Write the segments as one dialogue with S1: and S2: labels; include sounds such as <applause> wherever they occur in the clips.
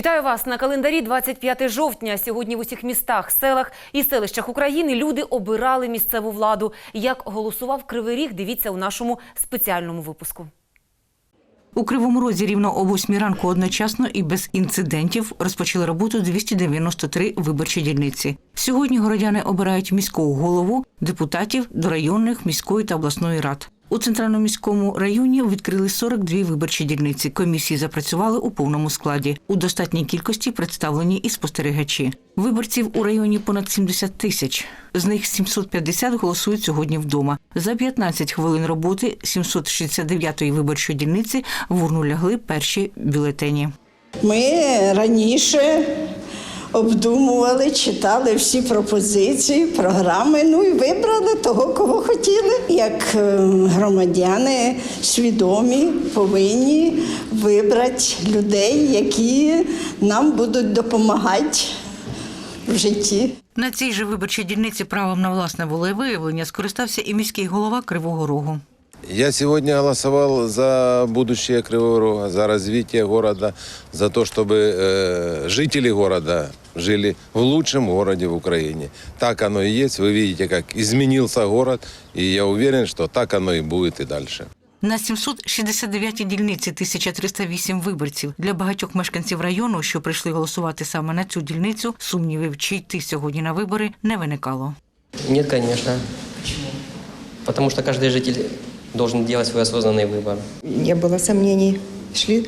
S1: Вітаю вас на календарі 25 жовтня. Сьогодні в усіх містах, селах і селищах України люди обирали місцеву владу. Як голосував Кривий Ріг, дивіться у нашому спеціальному випуску.
S2: У Кривому Розі рівно о 8 ранку одночасно і без інцидентів розпочали роботу 293 виборчі дільниці. Сьогодні городяни обирають міського голову, депутатів до районних, міської та обласної рад. У центральному міському районі відкрили 42 виборчі дільниці. Комісії запрацювали у повному складі. У достатній кількості представлені і спостерігачі. Виборців у районі понад 70 тисяч. З них 750 голосують сьогодні вдома. За 15 хвилин роботи 769-ї виборчої дільниці в урну лягли перші бюлетені.
S3: Ми раніше обдумували, читали всі пропозиції, програми, ну і вибрали того, кого хотіли. Як е, громадяни свідомі повинні вибрати людей, які нам будуть допомагати в житті.
S2: На цій же виборчій дільниці правом на власне волевиявлення скористався і міський голова Кривого Рогу.
S4: Я сегодня голосовал за будущее Кривого Рога, за развитие города, за то, чтобы э, жители города жили в лучшем городе в Украине. Так оно и есть. Вы видите, как изменился город, и я уверен, что так оно и будет и дальше.
S2: На 769-й дільниці 1308 виборців. Для багатьох мешканців району, що прийшли голосувати саме на цю дільницю, сумнівів, чи йти сьогодні на вибори, не виникало.
S5: Нет, конечно. Почему? Потому что каждый житель должен делать свой осознанный выбор.
S6: Не было сомнений. Шли,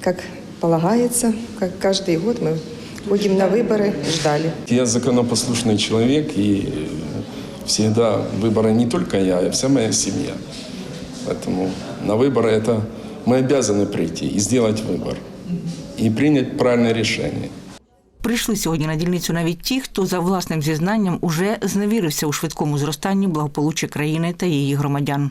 S6: как полагается, как каждый год мы ходим на выборы, ждали.
S7: Я законопослушный человек, и всегда выборы не только я, а вся моя семья. Поэтому на выборы это мы обязаны прийти и сделать выбор. И принять правильное решение.
S2: Прийшли сьогодні на дільницю навіть ті, хто за власним зізнанням уже зневірився у швидкому зростанні благополуччя країни та її громадян.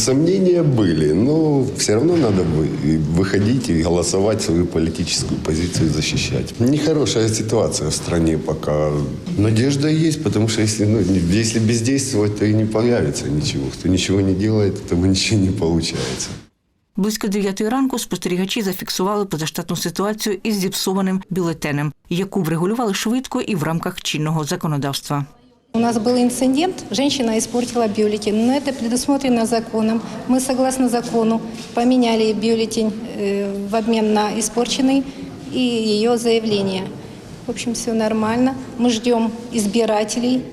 S8: Сомнения были, но все равно надо вы- выходить и голосовать, свою политическую позицию защищать. Нехорошая ситуация в стране пока. Надежда есть, потому что если, ну, не- если бездействовать, то и не появится ничего. Кто ничего не делает, тому <laughs> ничего не получается.
S2: Близько 9 ранку спостерігачі зафіксували позаштатну ситуацію із зіпсованим бюлетенем, яку врегулювали швидко і в рамках чинного законодавства.
S9: У нас был инцидент, женщина испортила бюллетень, но это предусмотрено законом. Мы, согласно закону, поменяли бюллетень э, в обмен на испорченный и ее заявление. В общем, все нормально. Мы ждем избирателей.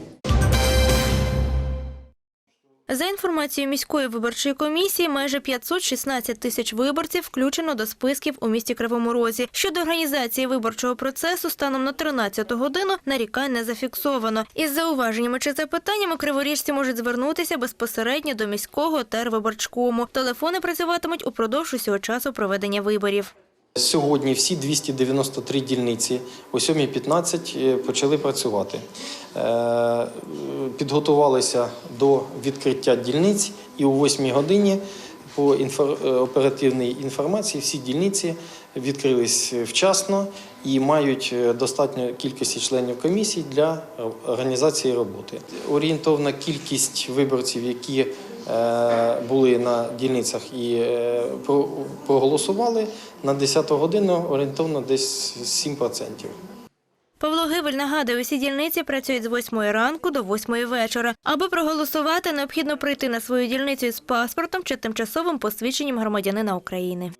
S10: За інформацією міської виборчої комісії, майже 516 тисяч виборців включено до списків у місті Кривому Розі. Щодо організації виборчого процесу станом на 13 годину нарікань не зафіксовано. Із зауваженнями чи запитаннями криворіжці можуть звернутися безпосередньо до міського тервиборчкому. Телефони працюватимуть упродовж усього часу проведення виборів.
S11: Сьогодні всі 293 дільниці о 7.15 почали працювати. Е, Підготувалися до відкриття дільниць і о 8 годині по е, оперативній інформації всі дільниці відкрились вчасно і мають е, достатньо кількості членів комісій для організації роботи. Орієнтовна кількість виборців, які е, були на дільницях і е, проголосували на 10 годину орієнтовно десь 7%.
S10: Павло Гибель нагадує, усі дільниці працюють з 8 ранку до 8 вечора. Аби проголосувати, необхідно прийти на свою дільницю з паспортом чи тимчасовим посвідченням громадянина України.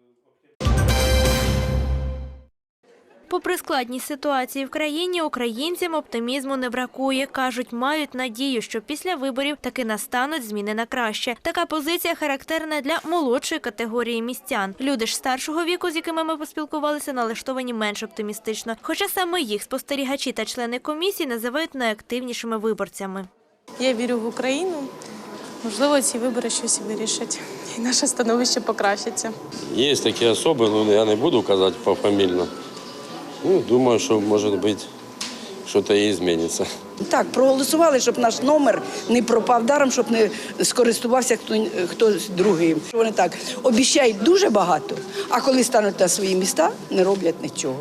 S10: Попри складність ситуації в країні, українцям оптимізму не бракує. Кажуть, мають надію, що після виборів таки настануть зміни на краще. Така позиція характерна для молодшої категорії містян. Люди ж старшого віку, з якими ми поспілкувалися, налаштовані менш оптимістично. Хоча саме їх спостерігачі та члени комісії називають найактивнішими виборцями.
S12: Я вірю в Україну. Можливо, ці вибори щось вирішать, і наше становище покращиться.
S13: Є такі особи, ну я не буду казати пофамільно. Ну, думаю, що може бути щось і зміниться.
S14: Так, проголосували, щоб наш номер не пропав даром, щоб не скористувався хто, хтось другий. Вони так обіцяють дуже багато, а коли стануть на свої міста, не роблять нічого.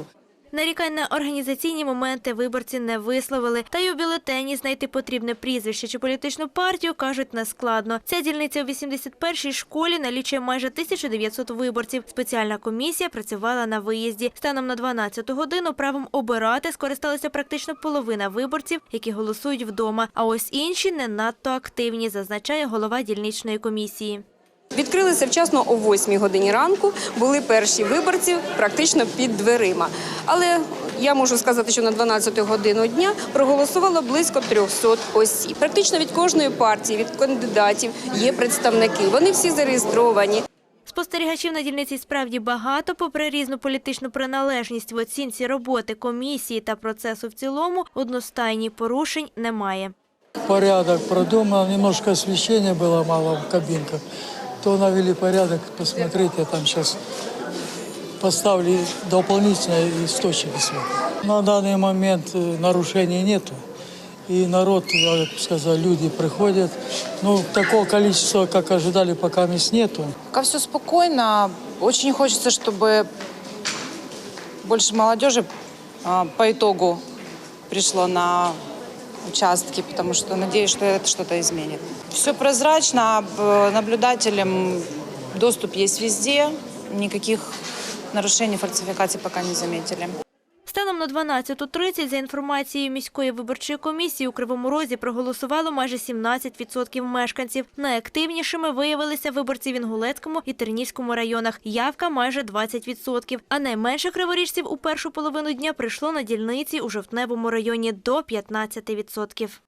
S10: Нарікань на організаційні моменти виборці не висловили. Та й у бюлетені знайти потрібне прізвище чи політичну партію кажуть нескладно. Ця дільниця у 81-й школі налічує майже 1900 виборців. Спеціальна комісія працювала на виїзді. Станом на 12 годину правом обирати скористалася практично половина виборців, які голосують вдома. А ось інші не надто активні, зазначає голова дільничної комісії.
S15: Відкрилися вчасно о 8 годині ранку. Були перші виборці практично під дверима. Але я можу сказати, що на 12 годину дня проголосувало близько 300 осіб. Практично від кожної партії, від кандидатів є представники. Вони всі зареєстровані.
S10: Спостерігачів на дільниці справді багато. Попри різну політичну приналежність в оцінці роботи комісії та процесу в цілому, одностайні порушень немає.
S16: Порядок продуман, немножко освещения было мало в кабинках. То навели порядок, посмотрите, там сейчас поставили дополнительные источники света. На данный момент э, нарушений нету. И народ, я бы сказал, люди приходят. Ну, такого количества, как ожидали, пока мест нету.
S17: Пока все спокойно. Очень хочется, чтобы больше молодежи а, по итогу пришло на участки, потому что надеюсь, что это что-то изменит. Все прозрачно, б- наблюдателям доступ есть везде, никаких нарушений, фальсификаций пока не заметили.
S10: Станом на 12.30, за інформацією міської виборчої комісії, у Кривому Розі проголосувало майже 17% мешканців. Найактивнішими виявилися виборці в Інгулецькому і Тернівському районах. Явка майже 20%. А найменше криворіжців у першу половину дня прийшло на дільниці у Жовтневому районі до 15%.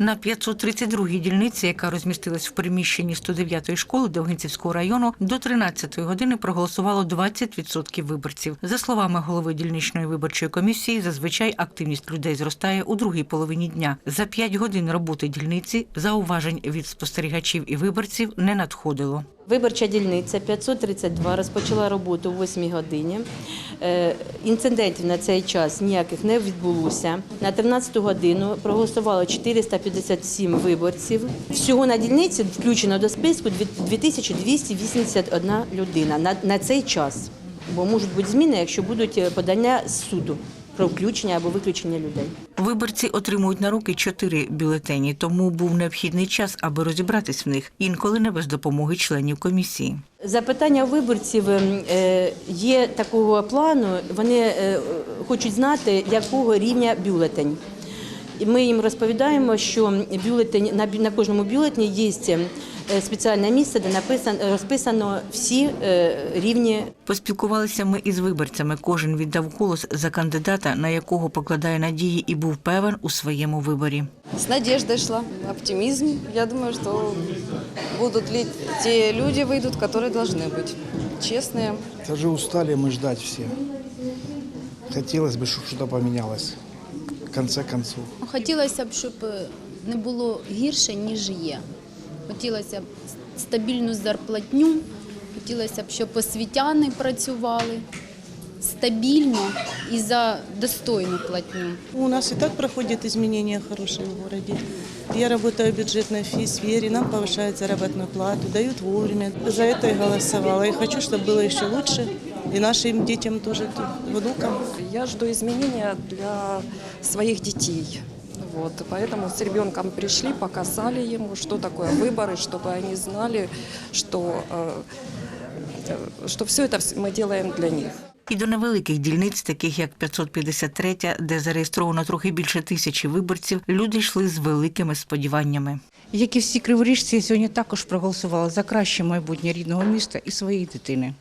S2: На 532-й дільниці, яка розмістилась в приміщенні 109-ї школи Довгинцівського району, до 13-ї години проголосувало 20% виборців. За словами голови дільничної виборчої комісії, зазвичай активність людей зростає у другій половині дня. За 5 годин роботи дільниці зауважень від спостерігачів і виборців не надходило.
S18: Виборча дільниця 532 розпочала роботу о 8 годині. Е, Інцидентів на цей час ніяких не відбулося. На 13 годину проголосувало 457 виборців. Всього на дільниці включено до списку 2281 людина на, на цей час. Бо можуть бути зміни, якщо будуть е, подання з суду про включення або виключення людей.
S2: Виборці отримують на руки чотири бюлетені, тому був необхідний час, аби розібратись в них, інколи не без допомоги членів комісії.
S18: Запитання виборців е, є такого плану. Вони е, хочуть знати, якого рівня бюлетень. Ми їм розповідаємо, що бюлетень на кожному бюлетені є е, спеціальне місце, де написано розписано всі е, рівні
S2: Поспілкувалися ми із виборцями. Кожен віддав голос за кандидата, на якого покладає надії, і був певен у своєму виборі.
S19: С надеждой шла, оптимизм. Я думаю, что будут ли те люди выйдут, которые должны быть. Честные.
S20: Даже устали мы ждать все. Хотелось бы, чтобы что-то поменялось. В конце концов.
S21: Хотілося б, щоб е, не було гірше, ніж є. Хотілося б стабільну зарплатню, хотілося б, щоб освітяни працювали стабільно і за достойну платню.
S22: У нас и так проходят изменения хорошие в городе. Я работаю в бюджетной фи- сфере, нам повышают заработную плату, дают вовремя. За это я голосовала. И хочу, чтобы было еще лучше. И нашим детям тоже, внукам.
S23: Я жду изменения для своих детей. Вот, поэтому с ребенком пришли, показали ему, что такое выборы, чтобы они знали, что, э, э, что все это вс- мы делаем для них.
S2: І до невеликих дільниць, таких як 553, де зареєстровано трохи більше тисячі виборців, люди йшли з великими сподіваннями.
S24: Як і всі криворіжці, сьогодні також проголосували за краще майбутнє рідного міста і своєї дитини.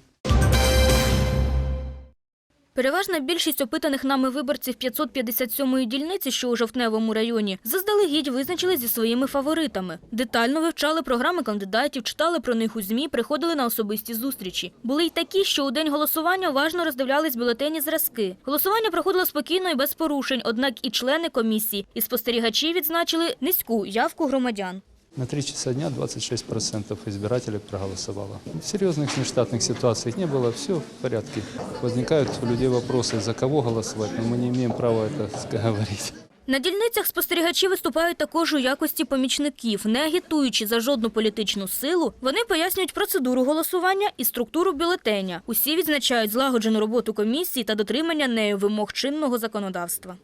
S25: Переважна більшість опитаних нами виборців 557-ї дільниці, що у Жовтневому районі, заздалегідь визначили зі своїми фаворитами. Детально вивчали програми кандидатів, читали про них у ЗМІ, приходили на особисті зустрічі. Були й такі, що у день голосування уважно роздивлялись бюлетені зразки. Голосування проходило спокійно і без порушень, однак і члени комісії, і спостерігачі відзначили низьку явку громадян.
S26: На 3 часа дня 26% избирателей проголосовало. Серьезных нештатных ситуаций не было, все в порядке. Возникают у людей вопросы, за кого голосовать, но мы не имеем права это <laughs> говорить.
S25: На дільницях спостерігачі виступають також у якості помічників. Не агітуючи за жодну політичну силу, вони пояснюють процедуру голосування і структуру бюлетеня. Усі відзначають злагоджену роботу комісії та дотримання нею вимог чинного законодавства.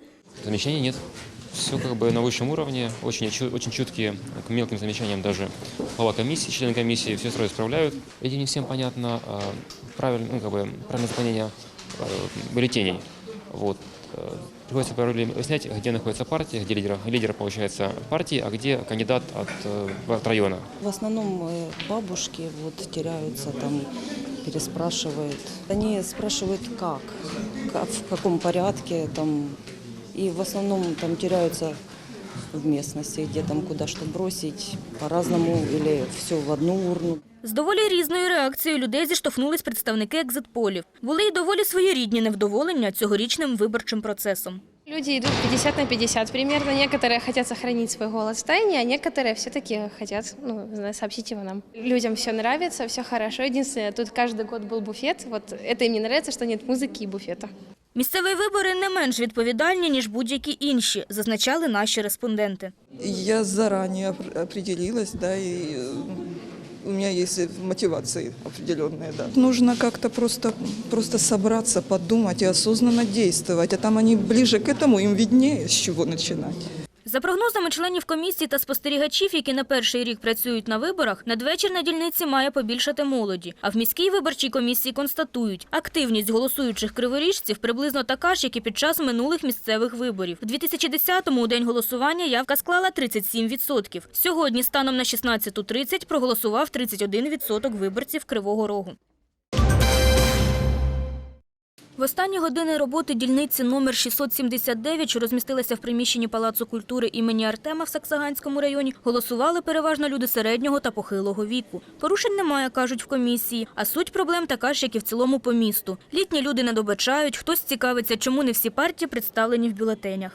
S27: Замечаний нет. Все как бы на высшем уровне, очень, очень чуткие к мелким замечаниям даже глава комиссии, члены комиссии все сразу исправляют. Эти не всем понятно а, правильно, ну, как бы, правильное заполнение а, бюллетеней. Вот. Э, Приходится порой объяснять, где находится партия, где лидер, лидер получается партии, а где кандидат от, э, от района.
S28: В основном э, бабушки вот теряются там, переспрашивают. Они спрашивают как, ка- в каком порядке там. И в основном там теряются в местности, где там куда что бросить по-разному или все в одну урну.
S25: З доволі різною реакцією людей зіштовхнулись представники екзитполів. Були й доволі своєрідні невдоволення цьогорічним виборчим процесом.
S29: Люди идут 50 на 50 примерно. Некоторые хотят сохранить свой голос в тайне, а некоторые все-таки хотят ну, знаю, сообщить его нам. Людям все нравится, все хорошо. Единственное, тут каждый год был буфет. Вот это им не нравится, что нет музыки и буфета.
S25: Місцеві вибори не менш відповідальні, ніж будь-які інші, зазначали наші респонденти.
S30: Я заранее опр- определилась, да, и э, у меня есть мотивации определенные, да. Нужно как-то просто, просто собраться, подумать и осознанно действовать, а там они ближе к этому, им виднее, с чего начинать.
S25: За прогнозами членів комісії та спостерігачів, які на перший рік працюють на виборах, надвечір на дільниці має побільшати молоді. А в міській виборчій комісії констатують, активність голосуючих криворіжців приблизно така ж, як і під час минулих місцевих виборів. В 2010-му у день голосування явка склала 37%. Сьогодні, станом на 16.30, проголосував 31% виборців Кривого Рогу. В останні години роботи дільниці номер 679, що розмістилася в приміщенні Палацу культури імені Артема в Саксаганському районі, голосували переважно люди середнього та похилого віку. Порушень немає, кажуть в комісії, а суть проблем така ж, як і в цілому по місту. Літні люди не добачають, хтось цікавиться, чому не всі партії представлені в бюлетенях.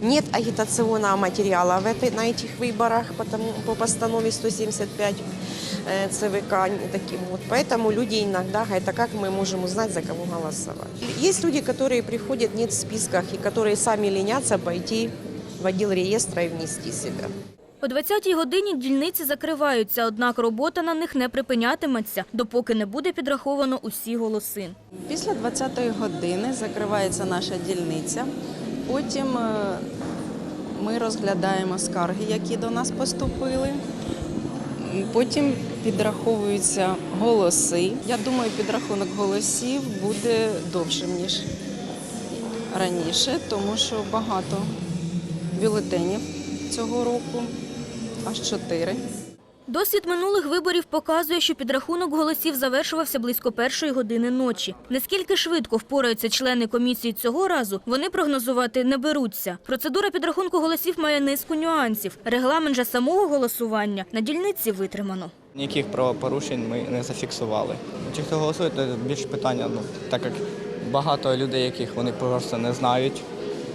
S31: Нет агитационного материала в этой, на этих выборах потому, по постанове 175 э, ЦВК не таким вот. Поэтому люди иногда говорят, а как мы можем узнать, за кого голосовать? Есть люди, которые приходят, нет в списках, и которые сами ленятся пойти в отдел реестра и внести себя.
S25: О 20-й годині дільниці закриваються, однак робота на них не припинятиметься, допоки не буде підраховано усі голоси.
S28: Після 20-ї години закривається наша дільниця. Потім е, ми розглядаємо скарги, які до нас поступили. Потім підраховуються голоси. Я думаю, підрахунок голосів буде довшим, ніж раніше, тому що багато бюлетенів цього року, аж чотири.
S25: Досвід минулих виборів показує, що підрахунок голосів завершувався близько першої години ночі. Наскільки швидко впораються члени комісії цього разу, вони прогнозувати не беруться. Процедура підрахунку голосів має низку нюансів. Регламент же самого голосування на дільниці витримано.
S32: Ніяких правопорушень ми не зафіксували. Ті, хто голосує, це більше питання, ну, так як багато людей, яких вони просто не знають.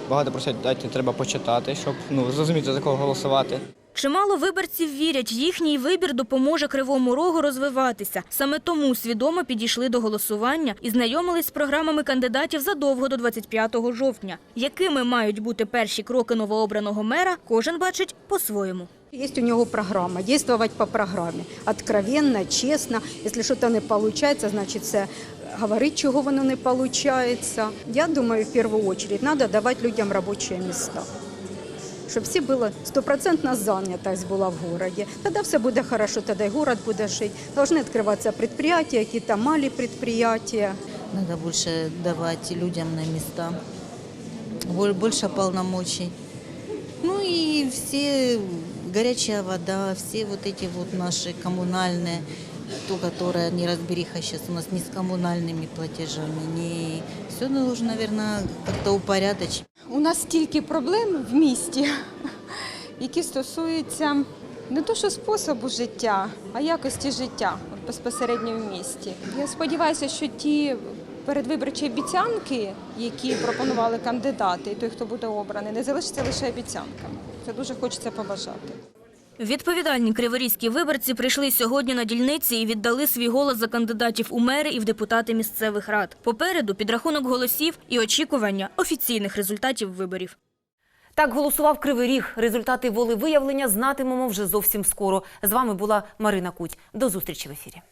S32: Багато просять, дайте треба почитати, щоб ну, зрозуміти, за кого голосувати.
S25: Чимало виборців вірять, їхній вибір допоможе Кривому Рогу розвиватися. Саме тому свідомо підійшли до голосування і знайомились з програмами кандидатів задовго до 25 жовтня. Якими мають бути перші кроки новообраного мера, кожен бачить по-своєму.
S33: Есть у него программа, действовать по программе. Откровенно, честно. Если что-то не получается, значит, це говорить, чого воно не получается. Я думаю, в первую очередь, надо давать людям рабочие места Щоб всі були стопроцентна зайнятість була в городі. Тоді все буде хорошо, тоді і город буде жити. Должны відкриватися підприємства, якісь малі підприємства.
S34: Надо больше давать людям на места, Боль- больше полномочий. Ну и все горячая вода, все вот эти вот наши коммунальные, то, которое неразбериха сейчас у нас не с коммунальными платежами, не все нужно, наверное, как-то упорядочить.
S15: У нас стільки проблем в місті, які стосуються не то що способу життя, а якості життя безпосередньо в місті. Я сподіваюся, що ті передвиборчі обіцянки, які пропонували кандидати, і той, хто буде обраний, не залишаться лише обіцянками. Це дуже хочеться побажати.
S25: Відповідальні криворізькі виборці прийшли сьогодні на дільниці і віддали свій голос за кандидатів у мери і в депутати місцевих рад. Попереду підрахунок голосів і очікування офіційних результатів виборів.
S1: Так голосував Кривий Ріг. Результати волевиявлення знатимемо вже зовсім скоро. З вами була Марина Куть. До зустрічі в ефірі.